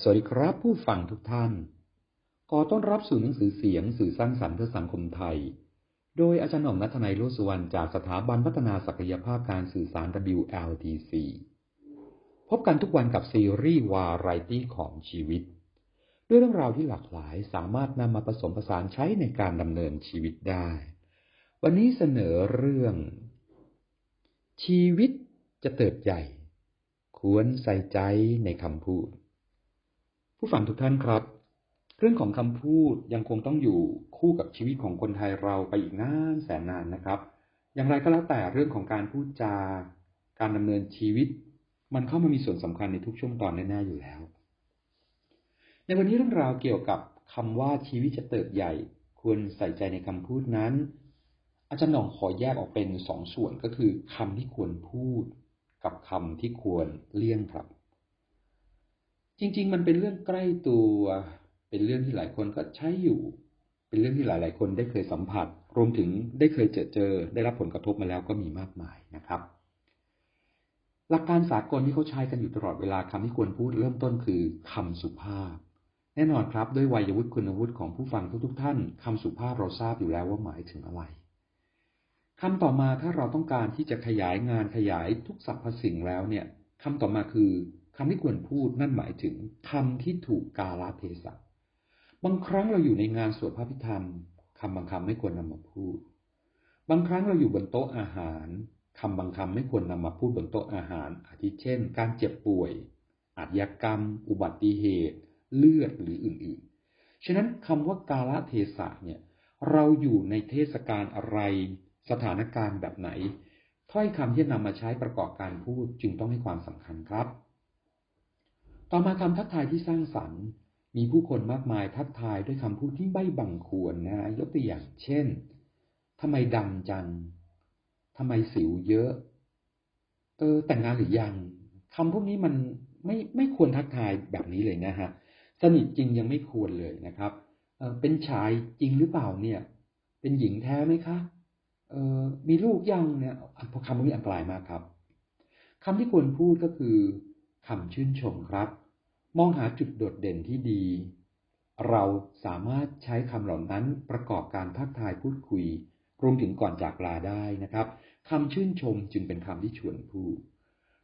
สวัสดีครับผู้ฟังทุกท่าน ขอต้อนรับสู่หนังสือเสียงสื่อสร้างสรรค์เพื่อสังคมไทย โดยอาจารย์หน่อมนัทนายโลสุวรรณจากสถาบันพัฒนาศักยภาพการสื่อสาร WLTC พบกันทุกวันกับซีรีส์วาไรตี้ของชีวิต ด้วยเรื่องราวที่หลากหลายสามารถนำมาผสมผสานใช้ในการดำเนินชีวิตได้ วันนี้เสนอเรื่อง ชีวิตจะเติบใหญ่ ควรใส่ใจในคำพูด ผู้ฟังทุกท่านครับ เรื่องของคำพูดยังคงต้องอยู่คู่กับชีวิตของคนไทยเราไปอีกนานแสนนานนะครับ อย่างไรก็แล้วแต่เรื่องของการพูดจา การดำเนินชีวิต มันเข้ามามีส่วนสำคัญในทุกช่วงตอนแน่ๆอยู่แล้ว ในวันนี้เรื่องราวเกี่ยวกับคำว่าชีวิตจะเติบใหญ่ ควรใส่ใจในคำพูดนั้น อาจารย์หน่องขอแยกออกเป็นสองส่วนก็คือคำที่ควรพูด กับคำที่ควรเลี่ยงครับ จริง ๆ มันเป็นเรื่องใกล้ตัว เป็นเรื่องที่หลายคนก็ใช้อยู่ เป็นเรื่องที่หลาย ๆ คนได้เคยสัมผัส รวมถึงได้เคยเจอเจอ ได้รับผลกระทบมาแล้วก็มีมากมายนะครับ หลักการสากลที่เขาใช้กันอยู่ตลอดเวลาคำที่ควรพูดเริ่มต้นคือคำสุภาพ แน่นอนครับด้วยวัยวุฒิคุณวุฒิของผู้ฟังทุก ๆ ท่านคำสุภาพเราทราบอยู่แล้วว่าหมายถึงอะไรคำต่อมาถ้าเราต้องการที่จะขยายงานขยายทุกสรรพสิ่งแล้วเนี่ยคำต่อมาคือ คำที่ควรพูดนั่นหมายถึงคำที่ถูกกาลเทศะบางครั้งเราอยู่ในงานสวดพระพิธรรมคำบางคำไม่ควรนำมาพูด บางครั้งเราอยู่บนโต๊ะอาหารคำบางคำไม่ควรนำมาพูดบนโต๊ะอาหาร อาทิเช่น การเจ็บป่วย อาชญากรรม อุบัติเหตุ เลือดหรืออื่นๆ ฉะนั้นคำว่ากาลเทศะเนี่ย เราอยู่ในเทศกาลอะไร สถานการณ์แบบไหน ถ้อยคำที่นำมาใช้ประกอบการพูดจึงต้องให้ความสำคัญครับ ต่อมาคำทักทายที่สร้างสรรค์ มีผู้คนมากมายทักทายด้วยคำพูดที่ไม่บังควรนะยกตัวอย่างเช่นทำไมดำจังทำไมสิวเยอะ เออ แต่งงานหรือยังคำพวกนี้มันไม่ไม่ควรทักทายแบบนี้เลยนะฮะสนิทจริงยังไม่ควรเลยนะครับเออเป็นชายจริงหรือเปล่าเนี่ย เป็นหญิงแท้ไหมคะเออมีลูกยังเนี่ยคำพวกนี้อันตรายมากครับคำที่ควรพูดก็คือคำชื่นชมครับ มองหาจุดโดดเด่นที่ดี เราสามารถใช้คำเหล่านั้นประกอบการทักทายพูดคุย รวมถึงก่อนจากลาได้นะครับคำชื่นชมจึงเป็นคำที่ชวนพูด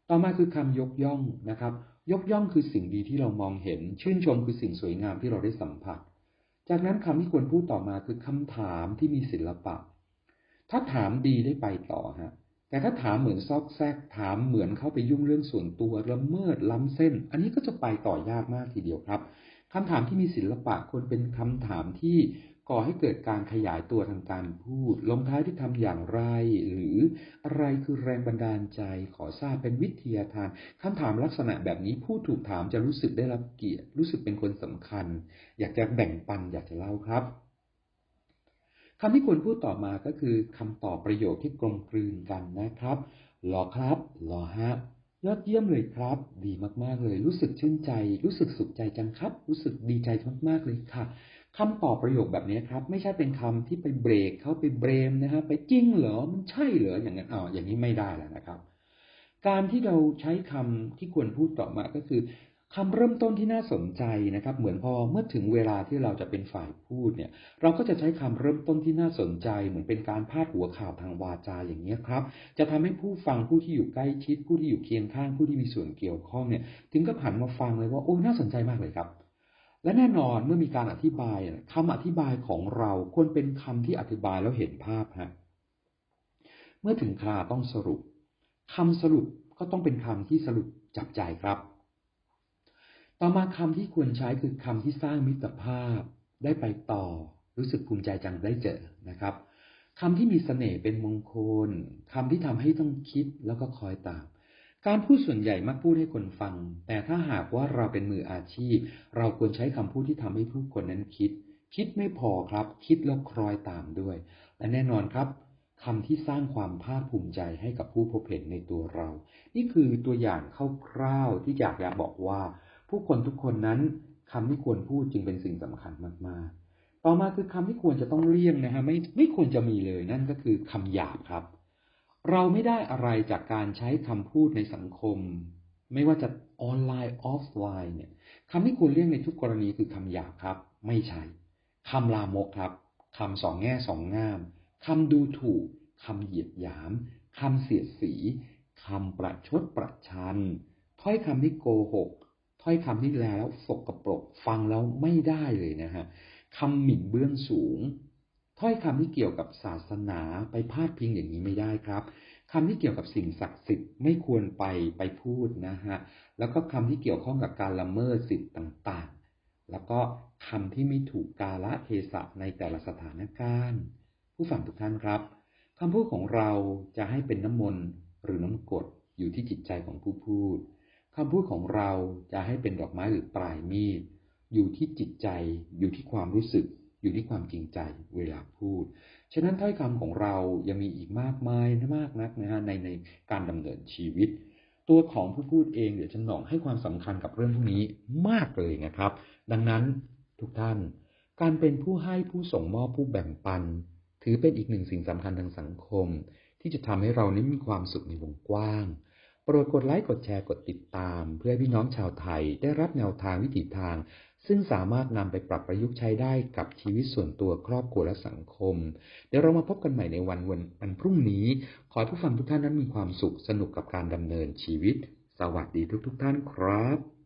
ต่อมาคือคำยกย่องนะครับ ยกย่องคือสิ่งดีที่เรามองเห็น ชื่นชมคือสิ่งสวยงามที่เราได้สัมผัส จากนั้นคำที่ควรพูดต่อมาคือคำถามที่มีศิลปะ ถ้าถามดีได้ไปต่อฮะ แต่ถ้าถามเหมือนซอกแซกถามเหมือนเข้าไปยุ่งเรื่องส่วนตัวละเมิดล้ำเส้น อันนี้ก็จะไปต่อยากมากทีเดียวครับคำถามที่มีศิลปะควรเป็นคำถามที่ก่อให้เกิดการขยายตัวทางการพูด ลงท้ายที่ทำอย่างไร หรืออะไรคือแรงบันดาลใจ ขอทราบเป็นวิทยาทานคำถามลักษณะแบบนี้ผู้ถูกถามจะรู้สึกได้รับเกียรติรู้สึกเป็นคนสำคัญ อยากจะแบ่งปันอยากจะเล่าครับ คำที่ควรพูดต่อมาก็คือคำตอบประโยคที่กลมกลืนกันนะครับหรอครับหรอฮะยอดเยี่ยมเลยครับ ดีมากๆเลย รู้สึกชื่นใจ รู้สึกสุขใจจังครับ รู้สึกดีใจมากๆเลยค่ะคำตอบประโยคแบบนี้ครับ ไม่ใช่เป็นคำที่ไปเบรกเขาไปเบรมนะฮะไปจริงเหรอมันใช่เหรออย่างนั้นอ๋ออย่างนี้ไม่ได้แล้วนะครับ การที่เราใช้คำที่ควรพูดต่อมาก็คือ คำเริ่มต้นที่น่าสนใจนะครับ เหมือนพอเมื่อถึงเวลาที่เราจะเป็นฝ่ายพูดเนี่ย เราก็จะใช้คำเริ่มต้นที่น่าสนใจ เหมือนเป็นการพาดหัวข่าวทางวาจาอย่างนี้ครับ จะทำให้ผู้ฟังผู้ที่อยู่ใกล้ชิด ผู้ที่อยู่เคียงข้างผู้ที่มีส่วนเกี่ยวข้องเนี่ยถึงก็ผันมาฟังเลยว่าโอ้น่าสนใจมากเลยครับ และแน่นอนเมื่อมีการอธิบายคำอธิบายของเราควรเป็นคำที่อธิบายแล้วเห็นภาพฮะเมื่อถึงคราต้องสรุปคำสรุปก็ต้องเป็นคำที่สรุปจับใจครับ ต่อมาคำที่ควรใช้คือคำที่สร้างมิตรภาพ ได้ไปต่อ รู้สึกภูมิใจจังได้เจอนะครับคำที่มีเสน่ห์เป็นมงคลคำที่ทำให้ต้องคิดแล้วก็คอยตาม การพูดส่วนใหญ่มักพูดให้คนฟัง แต่ถ้าหากว่าเราเป็นมืออาชีพ เราควรใช้คำพูดที่ทำให้ผู้คนนั้นคิด คิดไม่พอครับ คิดแล้วคล้อยตามด้วย และแน่นอนครับคำที่สร้างความภาคภูมิใจให้กับผู้พบเห็นในตัวเรา นี่คือตัวอย่างคร่าวๆที่อยากจะบอกว่า ผู้คนทุกคนนั้นคำที่ควรพูดจึงเป็นสิ่งสำคัญมากๆ ต่อมาคือคำที่ควรจะต้องเลี่ยงนะฮะไม่ไม่ควรจะมีเลยนั่นก็คือคำหยาบครับ เราไม่ได้อะไรจากการใช้คำพูดในสังคม ไม่ว่าจะออนไลน์ออฟไลน์เนี่ยคำที่ควรเลี่ยงในทุกกรณีคือคำหยาบครับ ไม่ใช่คำลามกครับคำสองแง่สองงามคำดูถูกคำเหยียดหยามคำเสียดสีคำประชดประชัน ถ้อยคำที่โกหก ถ้อยคำที่แล้วสกปรกฟังแล้วไม่ได้เลยนะฮะคำหมิ่นเบื้องสูง ถ้อยคำที่เกี่ยวกับศาสนาไปพาดพิงอย่างนี้ไม่ได้ครับคำที่เกี่ยวกับสิ่งศักดิ์สิทธิ์ไม่ควรไปไปพูดนะฮะ แล้วก็คำที่เกี่ยวข้องกับการละเมิดสิทธิ์ต่างๆ แล้วก็คำที่ไม่ถูกกาละเทศะในแต่ละสถานการณ์ ผู้ฟังทุกท่านครับคำพูดของเราจะให้เป็นน้ำมนต์หรือน้ำกรดอยู่ที่จิตใจของผู้พูด คำพูดของเราจะให้เป็นดอกไม้หรือปลายมีด อยู่ที่จิตใจ อยู่ที่ความรู้สึก อยู่ที่ความจริงใจเวลาพูด ฉะนั้นถ้อยคำของเรายังมีอีกมากมายมากนักนะฮะในในการดำเนินชีวิต ตัวของผู้พูดเองเดี๋ยวจะหน่องให้ความสำคัญกับเรื่องพวกนี้มากเลยนะครับ ดังนั้นทุกท่าน การเป็นผู้ให้ผู้ส่งมอบผู้แบ่งปัน ถือเป็นอีกหนึ่งสิ่งสำคัญทางสังคม ที่จะทำให้เรานี้มีความสุขในวงกว้าง รดกดไลค์กดแชร์กดติดตาม เพื่อให้พี่น้องชาวไทยได้รับแนวทางวิถีทาง ซึ่งสามารถนำไปปรับประยุกต์ใช้ได้กับชีวิตส่วนตัวครอบครัวและสังคม เดี๋ยวเรามาพบกันใหม่ในวันวันวันพรุ่งนี้ ขอให้ผู้ฟังทุกท่านนั้นมีความสุขสนุกกับการดำเนินชีวิต สวัสดีทุกๆท่านครับ